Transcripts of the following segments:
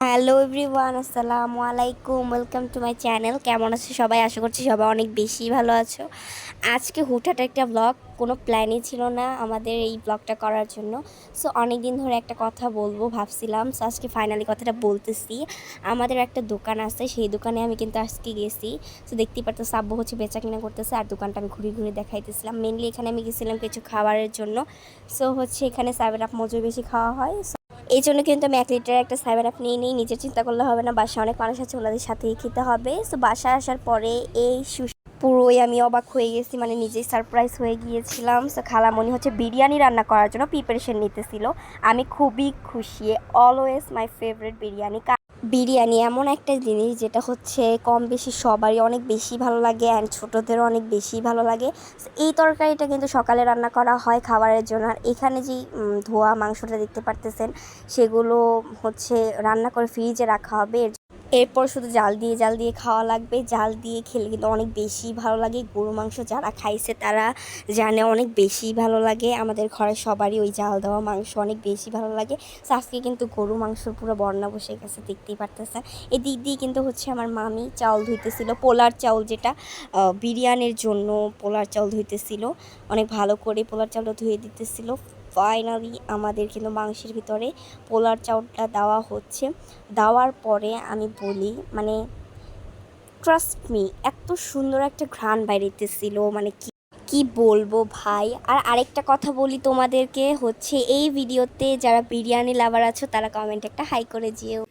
Hello everyone আসসালামু আলাইকুম welcome to my channel কেমন আছো সবাই? আশা করছি সবাই অনেক বেশি ভালো আছো। আজকে হুটহাট একটা ব্লগ কোনো প্ল্যানই ছিল না আমাদের এই ব্লগটা করার জন্য। সো অনেক দিন ধরে একটা কথা বলব, ভাবছিলাম। সো আজকে ফাইনালি কথাটা বলতেছি। আমাদের একটা দোকান আছে, সেই দোকানে আমি কিন্তু আজকে গেছি। সো দেখতেই পারতো সাব্বু হচ্ছে বেচা কিনা করতেছে, আর দোকানটা আমি ঘুরে ঘুরে দেখাইতেছিলাম। মেনলি এখানে আমি গেছিলাম কিছু খাবারের জন্য। সো হচ্ছে এখানে সেভেন আপ মজুর বেশি খাওয়া হয়। এই জন্য কিন্তু আমি এক লিটার একটা সাইবার আপ নিয়ে নিই, নিজের চিন্তা করলে হবে না, বাসায় অনেক মানুষ আছে, ওনাদের সাথেই খেতে হবে। সো বাসায় আসার পরে এই পুরোই আমি অবাক হয়ে গেছি মানে নিজেই সারপ্রাইজ হয়ে গিয়েছিলাম। সো খালামণি হচ্ছে বিরিয়ানি রান্না করার জন্য প্রিপারেশন নিতেছিল। আমি খুবই খুশি always my favourite biryani. Biryani এমন একটা জিনিস যেটা হচ্ছে কম বেশি সবারই অনেক বেশি ভালো লাগে অ্যান্ড ছোটোদেরও অনেক বেশি ভালো লাগে। এই তরকারিটা কিন্তু সকালে রান্না করা হয় খাবারের জন্য। আর এখানে যেই ধোয়া মাংসটা দেখতে পারতেছেন, সেগুলো হচ্ছে রান্না করে ফ্রিজে রাখা হবে। এর এরপর শুধু জাল দিয়ে জাল দিয়ে খাওয়া লাগবে। জাল দিয়ে খেলে কিন্তু অনেক বেশি ভালো লাগে। গরু মাংস যারা খাইছে তারা জানে অনেক বেশি ভালো লাগে। আমাদের ঘরের সবারই ওই জাল দেওয়া মাংস অনেক বেশি ভালো লাগে। So, আজকে কিন্তু গরু মাংসর পুরো বর্ণা বসে গেছে দেখতেই পারতেছেন। এই দিক দিয়ে কিন্তু হচ্ছে আমার মামি চাউল ধুইতেছিল পোলার চাউল যেটা বিরিয়ানির জন্য পোলার চাউল ধুইতেছিল। অনেক ভালো করে পোলার চাউলটা ধুয়ে দিতেছিল। ফাইনালি আমাদের কিন্তু মাংসের ভিতরে পোলার চাউলটা দেওয়া হচ্ছে। দেওয়ার পরে আমি বলি মানে ট্রাস্ট মি এত সুন্দর একটা ঘ্রাণ বাইরেতেছিল মানে কি কি বলব ভাই? আর আরেকটা কথা বলি তোমাদেরকে, হচ্ছে এই ভিডিওতে যারা বিরিয়ানি লাভার আছো, তারা কমেন্ট একটা হাই করে যেও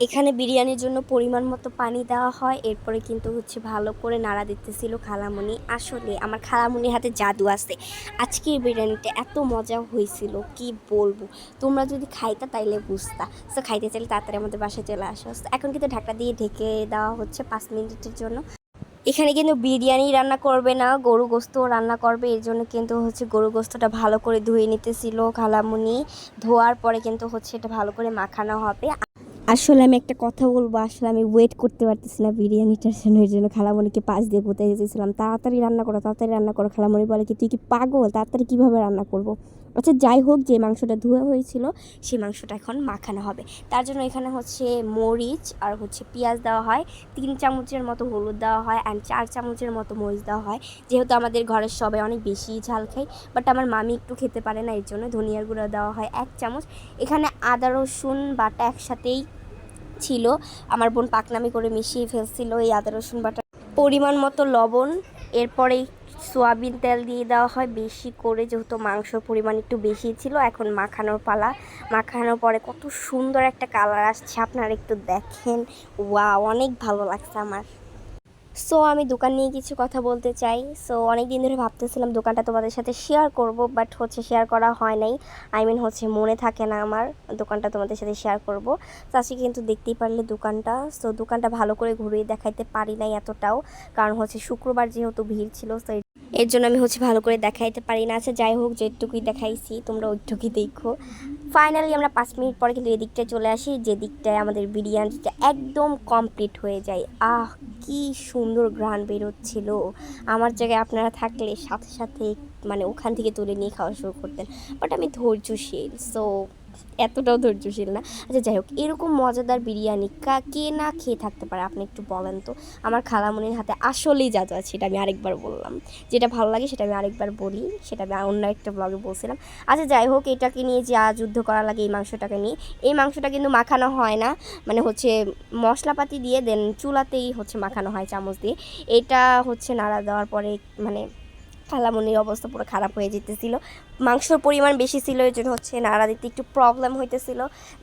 এখানে বিরিয়ানির জন্য পরিমাণ মতো পানি দেওয়া হয়। এরপরে কিন্তু হচ্ছে ভালো করে নাড়া দিতেছিল খালামুনি। আসলে আমার খালামণির হাতে জাদু আছে। আজকের বিরিয়ানিটা এত মজা হয়েছিল, কি বলব? তোমরা যদি খাইতা তাইলে বুঝতা। সো খাইতে চাইলে তাড়াতাড়ি আমাদের বাসায় চলে আসো। এখন কিন্তু ঢাকা দিয়ে ঢেকে দেওয়া হচ্ছে পাঁচ মিনিটের জন্য। এখানে কিন্তু বিরিয়ানি রান্না করবে না, গরু গোস্তও রান্না করবে। এর জন্য কিন্তু হচ্ছে গরু গোস্তটা ভালো করে ধুয়ে নিতেছিল খালামুনি। ধোয়ার পরে কিন্তু হচ্ছে এটা ভালো করে মাখানো হবে। আসলে আমি একটা কথা বলব, আসলে আমি ওয়েট করতে পারতেছি না বিরিয়ানিটার জন্য এর জন্য খালামণিকে পাশ দিয়ে কোথায় গেছিলাম। তাড়াতাড়ি রান্না করো, তাড়াতাড়ি রান্না করো। খালামণি বলে কি, তুই কি পাগল? তাড়াতাড়ি কীভাবে রান্না করব? আচ্ছা যাই হোক, যে মাংসটা ধোয়া হয়েছিল সেই মাংসটা এখন মাখানো হবে। তার জন্য এখানে হচ্ছে মরিচ আর হচ্ছে পেঁয়াজ দেওয়া হয়, তিন চামচের মতো হলুদ দেওয়া হয় অ্যান্ড চার চামচের মতো মরিচ দেওয়া হয়। যেহেতু আমাদের ঘরের সবাই অনেক বেশি ঝাল খায় বাট আমার মামি একটু খেতে পারে না, এর জন্য ধনিয়ার গুঁড়ো দেওয়া হয় এক চামচ। এখানে আদা, রসুন, বাটা একসাথেই ছিল। আমার বোন পাকনামি করে মিশিয়ে ফেলছিল এই আদা, রসুন বাটা। পরিমাণ মতো লবণ, এরপরে সোয়াবিন তেল দিয়ে দেওয়া হয়। বেশি করে যেহেতু মাংসর পরিমাণ একটু বেশি ছিল, এখন মাখানোর পালা। মাখানোর পরে কত সুন্দর একটা কালার আসছে, আপনারা একটু দেখেন। ওয়া অনেক ভালো লাগছে আমার। সো আমি দোকান নিয়ে কিছু কথা বলতে চাই। সো অনেক দিন ধরে ভাবতেছিলাম দোকানটা তোমাদের সাথে শেয়ার করব বাট হচ্ছে শেয়ার করা হয় নাই। আই মিন হচ্ছে মনে থাকে না আমার দোকানটা তোমাদের সাথে শেয়ার করব। তো আজকে কিন্তু দেখতেই পারলে দোকানটা। সো দোকানটা ভালো করে ঘুরিয়ে দেখাইতে পারি নাই এতটাও। কারণ হচ্ছে শুক্রবার যেহেতু ভিড় ছিল তো এর জন্য আমি হচ্ছে ভালো করে দেখাইতে পারি না। আচ্ছা যাই হোক, যেটুকুই দেখাইছি তোমরা ওইটুকুই দেখো। ফাইনালি আমরা পাঁচ মিনিট পরে কিন্তু এদিকটায় চলে আসি, যে দিকটায় আমাদের বিরিয়ানিটা একদম কমপ্লিট হয়ে যায়। আহ, কি সুন্দর গ্রান বেরোচ্ছিল। আমার জায়গায় আপনারা থাকলে সাথে সাথে মানে ওখান থেকে তুলে নিয়ে খাওয়া শুরু করতেন। বাট আমি ধৈর্যশীল সো এতটাও ধৈর্যশীল না। আচ্ছা যাই হোক, এরকম মজাদার বিরিয়ানি কা কে না খেয়ে থাকতে পারে? আপনি একটু বলেন তো। আমার খালামনির হাতে আসলেই জাদু আছে এটা আমি আরেকবার বললাম। যেটা ভালো লাগে সেটা আমি আরেকবার বলি, সেটা আমি অন্য একটা ব্লগে বলছিলাম। আচ্ছা যাই হোক, এটাকে নিয়ে যা যুদ্ধ করা লাগে এই মাংসটাকে নিয়ে, এই মাংসটা কিন্তু মাখানো হয় না। মানে হচ্ছে মশলাপাতি দিয়ে দেন, চুলাতেই হচ্ছে মাখানো হয় চামচ দিয়ে। এটা হচ্ছে নাড়া দেওয়ার পরে মানে খালামনির অবস্থা পুরো খারাপ হয়ে যেতেছিল। মাংসর পরিমাণ বেশি ছিল, এই জন্য হচ্ছে নাড়া দিতে একটু প্রবলেম হইতেছিল।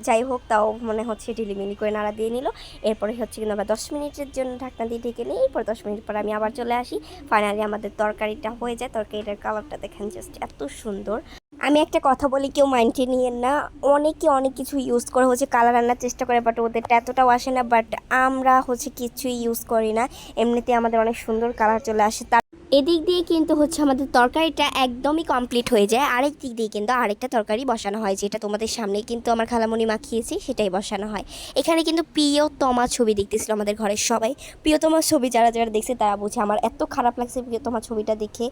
যাই হোক, তাও মনে হচ্ছে ঢিলিমিলি করে নাড়া দিয়ে নিল। এরপরে হচ্ছে কিন্তু আমরা দশ মিনিটের জন্য ঢাকনা দিয়ে ঢেকে নিই এরপর দশ মিনিট পর আমি আবার চলে আসি। ফাইনালি আমাদের তরকারিটা হয়ে যায়। তরকারিটার কালারটা দেখেন জাস্ট এত সুন্দর। আমি একটা কথা বলি, কেউ মাইন্ডে নিয়েন না। অনেকে অনেক কিছু ইউজ করে, হচ্ছে কালার আনার চেষ্টা করে বাট ওদেরটা এতটাও আসে না। বাট আমরা হচ্ছে কিছুই ইউজ করি না। এমনিতে আমাদের অনেক সুন্দর কালার চলে আসে। এদিক দিয়ে কিন্তু হচ্ছে আমাদের তরকারিটা একদমই কমপ্লিট হয়ে যায়। আরেক দিক দিয়ে কিন্তু আরেকটা তরকারি বসানো হয়, যেটা তোমাদের সামনে কিন্তু আমার খালামণি মাখিয়েছি, সেটাই বসানো হয়। এখানে কিন্তু প্রিয়তমা ছবি দেখতেছিল আমাদের ঘরের সবাই। প্রিয়তমা ছবি যারা যারা দেখছে তারা বুঝে আমার এত খারাপ লাগছে প্রিয়তমা ছবিটা দেখে।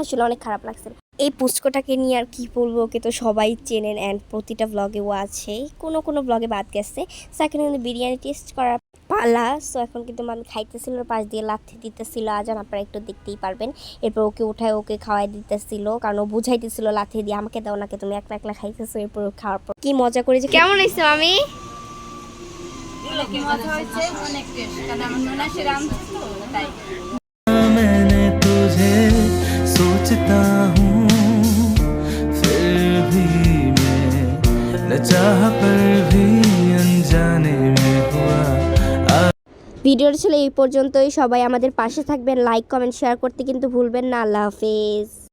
আসলে অনেক খারাপ লাগছে। এই পুষ্কটাকে নিয়ে আর কি বলব ওকে তো সবাই চেনেন অ্যান্ড প্রতিটা ব্লগে ও আছে কোনো কোনো ব্লগে বাদ গেছে। সো এখন কিন্তু বিরিয়ানি টেস্ট করার পালা। সো এখন কিন্তু আমি খাইতেছিল পাশ দিয়ে লাথি দিতেছিল। আজান আপনারা একটু দেখতেই পারবেন। এরপর ওকে উঠায় ওকে খাওয়াই দিতেছিল। কারণ ও বুঝাইতেছিল লাথি দিয়ে আমাকে দাও নাকি তুমি একলা একলা খাইতেছো। এরপর খাওয়ার পর কি মজা করেছে। কেমন হয়েছে আমি মজা হয়েছে অনেক টেস্ট কারণ আমার নোনা সে তো তাই। चाह पर भी अनजाने में हुआ ভিডিওটা ছিল এই পর্যন্তই সবাই আমাদের পাশে থাকবেন লাইক কমেন্ট শেয়ার করতে কিন্তু ভুলবেন না আল্লাহ হাফেজ